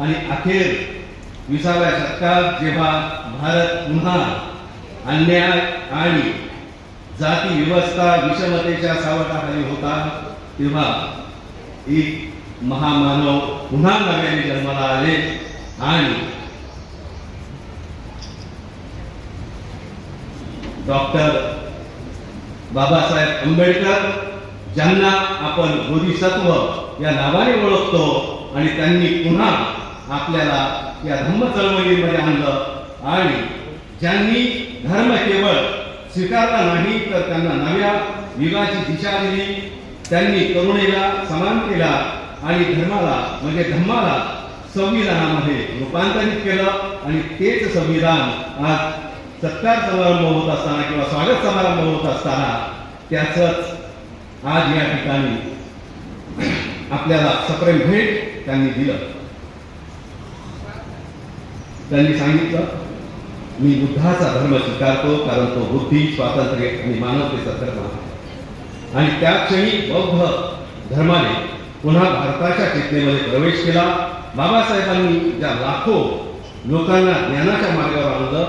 आणि अखेर विसाव्या शतकात जेव्हा भारत पुन्हा अन्याय आणि जाती व्यवस्था विषमतेच्या सावटाखाली होता तेव्हा एक महामानव पुन्हा नव्याने जन्माला आले आणि डॉक्टर बाबासाहेब आंबेडकर ज्यांना आपण बोधिसत्व या नावाने ओळखतो आणि त्यांनी पुन्हा आपल्याला या धम्म चळवळीमध्ये आणलं. आणि ज्यांनी धर्म केवळ स्वीकारला नाही तर त्यांना नव्या युगाची दिशा दिली. त्यांनी करुणेला समान केला आणि धर्माला म्हणजे धम्माला संविधानामध्ये रूपांतरित केलं. आणि तेच संविधान आज सत्कार समारंभ होत असताना किंवा स्वागत समारंभ होत असताना त्याच आज या ठिकाणी आपल्याला सप्रेम भेट त्यांनी दिलं. त्यांनी सांगितलं मी बुद्धाचा धर्म स्वीकारतो कारण तो बुद्धी स्वातंत्र्य आणि मानवतेचा धर्म आहे. आणि त्या क्षणी बौद्ध धर्माने पुन्हा भारताच्या चेतनेमध्ये प्रवेश केला. बाबासाहेबांनी ज्या लाखो लोकांना ज्ञानाच्या मार्गावर आणलं